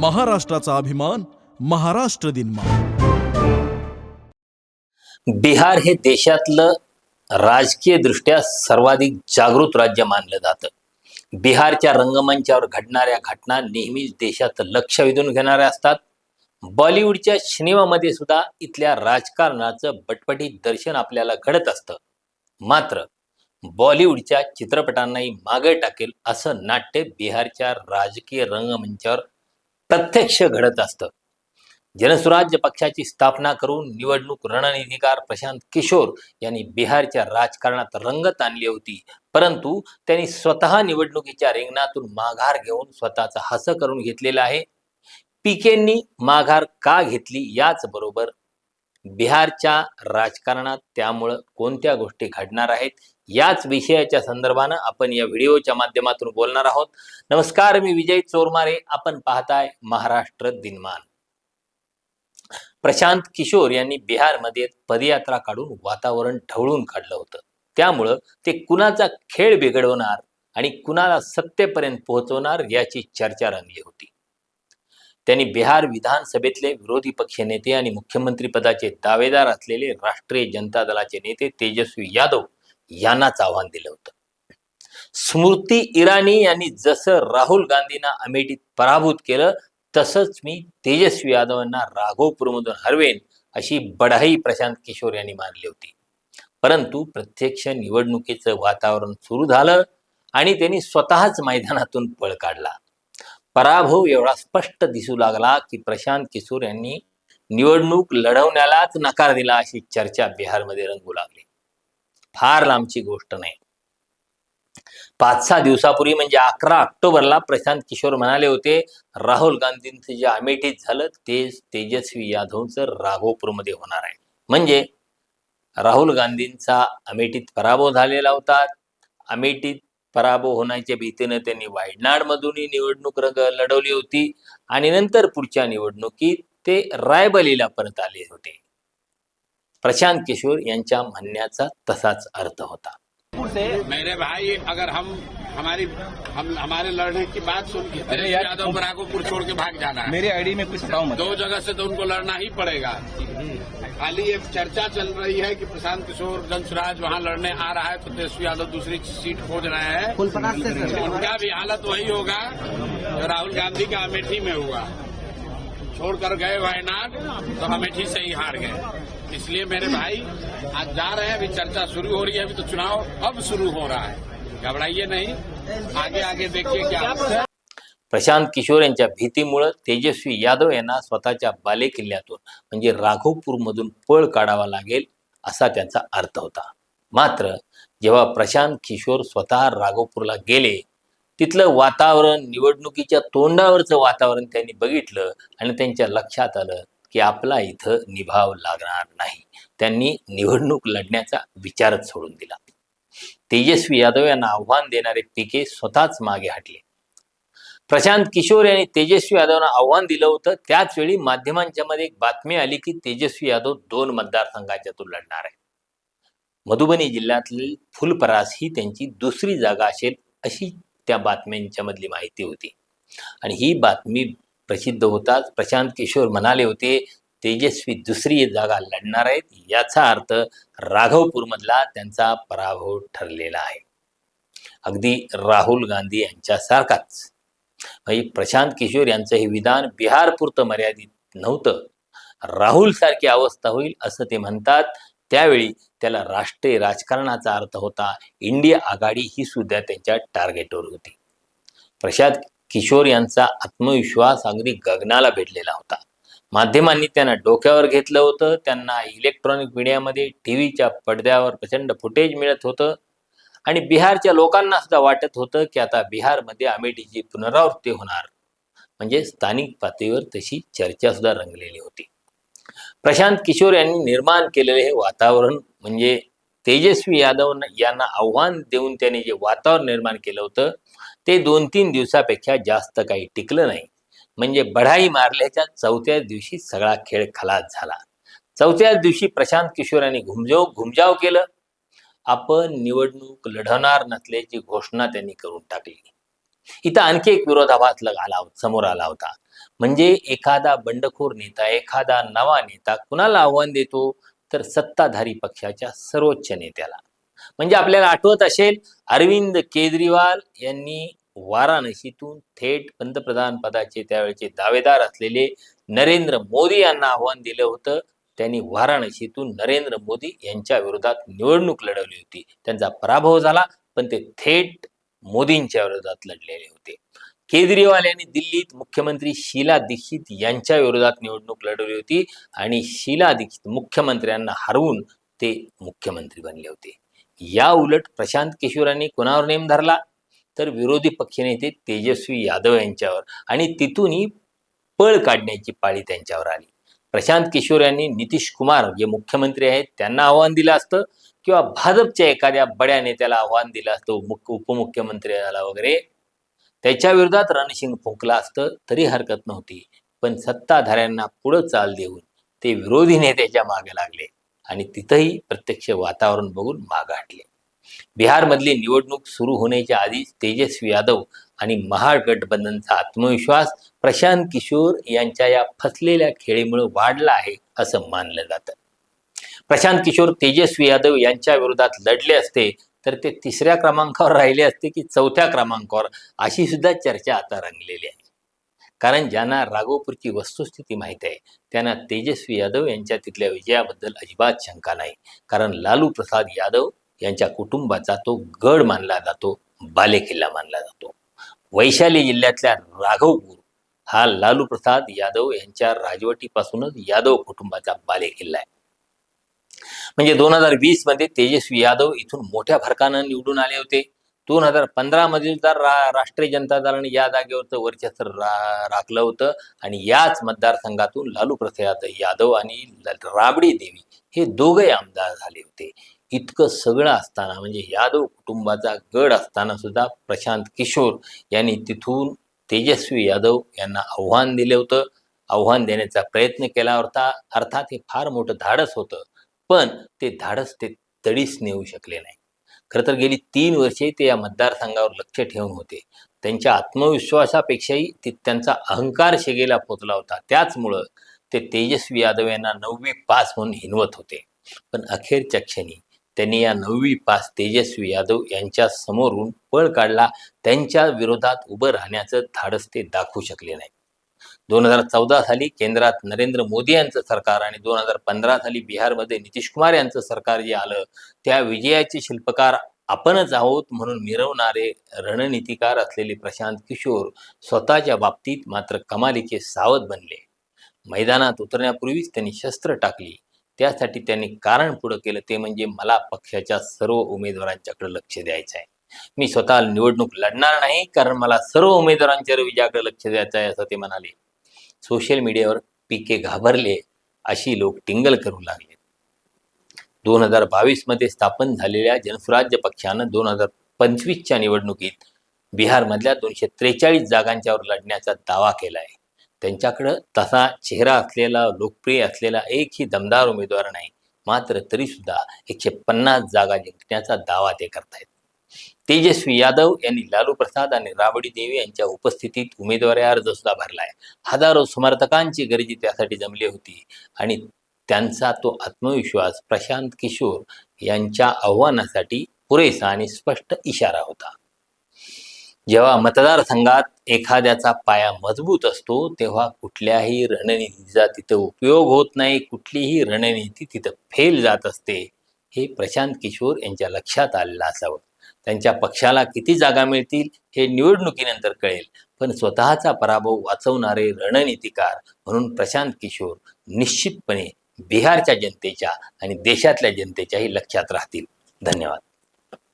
महाराष्ट्राचा अभिमान महाराष्ट्र दिन बिहार हे देशातलं राजकीय दृष्ट्या सर्वाधिक जागृत राज्य मानलं जातं. बिहारच्या रंगमंचावर घडणाऱ्या घटना नेहमीच देशात लक्ष वेधून घेणाऱ्या असतात. बॉलिवूडच्या सिनेमामध्ये सुद्धा इथल्या राजकारणाचं बटपटीत दर्शन आपल्याला घडत असतं. मात्र बॉलिवूडच्या चित्रपटांनाही मागे टाकेल असं नाट्य बिहारच्या राजकीय रंगमंचावर प्रत्यक्ष घडत असतं. जनसुराज्य पक्षाची स्थापना करून निवडणूक रणनिधिकार प्रशांत किशोर यांनी बिहारच्या राजकारणात रंगत आणली होती. परंतु त्यांनी स्वतः निवडणुकीच्या रिंगणातून माघार घेऊन स्वतःचा हसं करून घेतलेला आहे. पीकेंनी माघार का घेतली याच बरोबर बिहारच्या राजकारणात त्यामुळं कोणत्या गोष्टी घडणार आहेत याच विषयाच्या संदर्भानं आपण या व्हिडिओच्या माध्यमातून बोलणार आहोत. नमस्कार मी विजय चोरमारे. आपण पाहताय महाराष्ट्र दिनमान. प्रशांत किशोर यांनी बिहारमध्ये पदयात्रा काढून वातावरण ढवळून काढलं होतं. त्यामुळं ते कुणाचा खेळ बिघडवणार आणि कुणाला सत्तेपर्यंत पोहोचवणार याची चर्चा रंगली होती. त्यांनी बिहार विधानसभेतले विरोधी पक्ष नेते आणि मुख्यमंत्री पदाचे दावेदार असलेले राष्ट्रीय जनता दलाचे नेते तेजस्वी यादव यांनाच आव्हान दिलं होतं. स्मृती इराणी यांनी जसं राहुल गांधींना अमेठीत पराभूत केलं तसंच मी तेजस्वी यादवांना राघोपूरमधून हरवेन अशी बढाई प्रशांत किशोर यांनी मानली होती. परंतु प्रत्यक्ष निवडणुकीचं वातावरण सुरू झालं आणि त्यांनी स्वतःच मैदानातून पळ काढला. पराभव एवढा स्पष्ट दिसू लागला की प्रशांत किशोर यांनी निवडणूक लढवण्यालाच नकार दिला अशी चर्चा बिहारमध्ये रंगू लागली. फार लांबची गोष्ट नाही. पाच सहा दिवसापूर्वी म्हणजे अकरा ऑक्टोबरला प्रशांत किशोर म्हणाले होते राहुल गांधींचं जे अमेठीत झालं ते तेजस्वी यादवचं राघोपूरमध्ये होणार आहे. म्हणजे राहुल गांधींचा अमेठीत पराभव झालेला होता. अमेठीत पराभव होण्याच्या भीतीनं त्यांनी वायनाडमधूनही निवडणूक रंग लढवली होती आणि नंतर पुढच्या निवडणुकीत ते रायबलीला परत आले होते. प्रशांत किशोर यांच्या म्हणण्याचा तसाच अर्थ होता. मेरे भाई अगर हम हमारी हम हमारे लड़ने की बात सुन के तेजस्वी यादव को राघोपुर छोड़ के भाग जाना है। मेरी आईडी में कुछ दो जगह से तो उनको लड़ना ही पड़ेगा। खाली ये चर्चा चल रही है कि प्रशांत किशोर जनसुराज वहाँ लड़ने आ रहा है तो तेजस्वी यादव दूसरी सीट खोज रहे हैं। उनका भी हालत वही होगा जो राहुल गांधी का अमेठी में हुआ। छोड़कर गए वायनाड तो अमेठी से ही हार गए। इसलिए मेरे भाई आज जा रहे हैं अभी चर्चा शुरू हो रही है अभी तो चुनाव अब शुरू हो रहा है। घबराइए नहीं। आगे आगे देखिए क्या प्रशांत किशोर यांच्या भीतीमुळं तेजस्वी यादव यांना स्वतःच्या बालेकिल्ल्यातून म्हणजे राघोपूरमधून पळ काढावा लागेल असा त्याचा अर्थ होता. मात्र जेव्हा प्रशांत किशोर स्वतः राघोपूरला गेले तिथलं वातावरण निवडणुकीच्या तोंडावरचं वातावरण त्यांनी बघितलं आणि त्यांच्या लक्षात आलं की आपला इथं निभाव लागणार नाही. त्यांनी निवडणूक लढण्याचा विचारच सोडून दिला. तेजस्वी यादव यांना आव्हान देणारे पिके स्वतःच मागे हटले. प्रशांत किशोर यांनी तेजस्वी यादवना आव्हान दिलं होतं. त्याचवेळी माध्यमांच्या मध्ये एक बातमी आली की तेजस्वी यादव दोन मतदारसंघाच्यातून लढणार आहे मधुबनी जिल्ह्यातील फुलपरास ही त्यांची दुसरी जागा असेल अशी त्या बातम्यांच्या मधली माहिती होती. आणि ही बातमी प्रसिद्ध होताच प्रशांत किशोर म्हणाले होते तेजस्वी दुसरी जागा लढणार आहेत. याचा अर्थ राघवपूरमधला त्यांचा पराभव ठरलेला आहे. अगदी राहुल गांधी यांच्यासारखाच. म्हणजे प्रशांत किशोर यांचं हे विधान बिहारपुरतं मर्यादित नव्हतं. राहुल सारखी अवस्था होईल असं ते म्हणतात. त्यावेळी त्याला राष्ट्रीय राजकारणाचा अर्थ होता. इंडिया आघाडी ही सुद्धा त्यांच्या टार्गेटवर होती. प्रशांत किशोर यांचा आत्मविश्वास अगदी गगनाला भेटलेला होता. माध्यमांनी त्यांना डोक्यावर घेतलं होतं. त्यांना इलेक्ट्रॉनिक मीडियामध्ये टी व्हीच्या पडद्यावर प्रचंड फुटेज मिळत होतं. आणि बिहारच्या लोकांना सुद्धा वाटत होतं की आता बिहारमध्ये अमेठीची पुनरावृत्ती होणार. म्हणजे स्थानिक पातळीवर तशी चर्चा सुद्धा रंगलेली होती. प्रशांत किशोर यांनी निर्माण केलेले हे वातावरण म्हणजे तेजस्वी यादव यांना आव्हान देऊन त्यांनी जे वातावरण निर्माण केलं होतं ते दोन तीन दिवसापेक्षा जास्त काही टिकलं नाही. म्हणजे बढाई मारल्याच्या चौथ्या दिवशी सगळा खेळ खलास झाला. चौथ्याच दिवशी प्रशांत किशोर यांनी घुमजाव घुमजाव केलं. आपण निवडणूक लढवणार नसल्याची घोषणा त्यांनी करून टाकली. इथं आणखी एक विरोधाभास आला समोर आला होता. म्हणजे एखादा बंडखोर नेता एखादा नवा नेता कुणाला आव्हान देतो? तर सत्ताधारी पक्षाच्या सर्वोच्च नेत्याला. म्हणजे आपल्याला आठवत असेल अरविंद केजरीवाल यांनी वाराणसीतून थेट पंतप्रधान पदाचे त्यावेळेचे दावेदार असलेले नरेंद्र मोदी यांना आव्हान दिलं होतं. त्यांनी वाराणसीतून नरेंद्र मोदी यांच्या विरोधात निवडणूक लढवली होती. त्यांचा पराभव झाला पण ते थेट मोदींच्या विरोधात लढलेले होते. केजरीवाल यांनी दिल्लीत मुख्यमंत्री शीला दीक्षित यांच्या विरोधात निवडणूक लढवली होती आणि शीला दीक्षित मुख्यमंत्र्यांना हरवून ते मुख्यमंत्री बनले होते. या उलट प्रशांत किशोरांनी कोणावर नेम धरला? तर विरोधी पक्षनेते तेजस्वी यादव यांच्यावर आणि तिथूनही पळ काढण्याची पाळी त्यांच्यावर आली. प्रशांत किशोर यांनी नितीश कुमार जे मुख्यमंत्री आहेत त्यांना आव्हान दिलं असतं किंवा भाजपच्या एखाद्या बड्या नेत्याला आव्हान दिलं असतं मुख्य उपमुख्यमंत्र्याला वगैरे त्याच्या विरोधात रणशिंग फुंकला असतं तरी हरकत नव्हती. पण सत्ताधाऱ्यांना पुढं चाल देऊन ते विरोधी नेत्याच्या मागे लागले आणि तिथंही प्रत्यक्ष वातावरण बघून मागाटले बिहारमधली निवडणूक सुरू होण्याच्या आधीच तेजस्वी यादव आणि महागठबंधनचा आत्मविश्वास प्रशांत किशोर यांच्या या फसलेल्या खेळीमुळे वाढला आहे असं मानलं जातं. प्रशांत किशोर तेजस्वी यादव यांच्या विरोधात लढले असते तर ते तिसऱ्या क्रमांकावर राहिले असते की चौथ्या क्रमांकावर अशी सुद्धा चर्चा आता रंगलेली आहे. कारण ज्यांना राघोपूरची वस्तुस्थिती माहीत आहे त्यांना तेजस्वी यादव यांच्या तिथल्या विजयाबद्दल अजिबात शंका नाही. कारण लालू प्रसाद यादव यांच्या कुटुंबाचा तो गड मानला जातो बालेकिल्ला मानला जातो. वैशाली जिल्ह्यातल्या राघवपूर हा लालू प्रसाद यादव यांच्या राजवटीपासूनच यादव कुटुंबाचा बालेकिल्ला आहे. म्हणजे दोन हजार वीसमध्ये तेजस्वी यादव इथून मोठ्या फरकानं निवडून आले होते. दोन हजार पंधरा मधील तर रा राष्ट्रीय जनता दलाने या जागेवरचं वर्चस्व रा राखलं होतं. आणि याच मतदारसंघातून लालू प्रसाद यादव आणि राबडी देवी हे दोघे आमदार झाले होते. इतकं सगळं असताना म्हणजे यादव कुटुंबाचा गड असताना सुद्धा प्रशांत किशोर यांनी तिथून तेजस्वी यादव यांना आव्हान दिलं होतं. आव्हान देण्याचा प्रयत्न केला होता. अर्थात हे फार मोठं धाडस होतं. पण ते धाडस ते तडीस नेऊ शकले नाही. खरं तर गेली तीन वर्षे ते या मतदारसंघावर लक्ष ठेवून होते. त्यांच्या आत्मविश्वासापेक्षाही ते त्यांचा अहंकार शेगेला पोचला होता. त्याचमुळं ते तेजस्वी यादव यांना नववी पास म्हणून हिनवत होते. पण अखेरच्या क्षणी त्यांनी या नववी पास तेजस्वी यादव यांच्या समोरून पळ काढला. त्यांच्या विरोधात उभं राहण्याचं धाडस ते दाखवू शकले नाही दोन हजार चौदा साली केंद्रात नरेंद्र मोदी यांचं सरकार आणि दोन हजार पंधरा साली बिहारमध्ये नितीश कुमार यांचं सरकार जे आलं त्या विजयाचे शिल्पकार आपणच आहोत म्हणून मिरवणारे रणनीतिकार असलेले प्रशांत किशोर स्वतःच्या बाबतीत मात्र कमालीचे सावध बनले. मैदानात उतरण्यापूर्वीच त्यांनी शस्त्र टाकली. त्यासाठी त्यांनी कारण पुढं केलं ते म्हणजे मला पक्षाच्या सर्व उमेदवारांच्याकडे लक्ष द्यायचं आहे. मी स्वतः निवडणूक लढणार नाही कारण मला सर्व उमेदवारांच्या विजयाकडे लक्ष द्यायचं आहे असं ते म्हणाले. सोशल मीडियावर पीके घाबरले अशी लोक टिंगल करू लागले. दोन हजार बावीसमध्ये स्थापन झालेल्या जनसुराज्य पक्षानं दोन हजार पंचवीसच्या निवडणुकीत बिहारमधल्या दोनशे त्रेचाळीस जागांच्यावर लढण्याचा दावा केला आहे त्यांच्याकडं तसा चेहरा असलेला लोकप्रिय असलेला एकही दमदार उमेदवार नाही. मात्र तरी सुद्धा एकशे पन्नास जागा जिंकण्याचा दावा ते करतायत. तेजस्वी यादव यांनी लालू प्रसाद आणि राबडी देवी यांच्या उपस्थितीत उमेदवारी अर्ज सुद्धा भरलाय. हजारो समर्थकांची गर्दी त्यासाठी जमली होती आणि त्यांचा तो आत्मविश्वास प्रशांत किशोर यांच्या आव्हानासाठी पुरेसा आणि स्पष्ट इशारा होता. जेव्हा मतदारसंघात एखाद्याचा पाया मजबूत असतो तेव्हा कुठल्याही रणनीतीचा तिथं उपयोग होत नाही. कुठलीही रणनीती तिथं फेल जात असते हे प्रशांत किशोर यांच्या लक्षात आलेलं असावं. त्यांच्या पक्षाला किती जागा मिळतील हे निवडणुकीनंतर कळेल. पण स्वतःचा पराभव वाचवणारे रणनीतिकार म्हणून प्रशांत किशोर निश्चितपणे बिहारच्या जनतेच्या आणि देशातल्या जनतेच्याही लक्षात राहतील. धन्यवाद.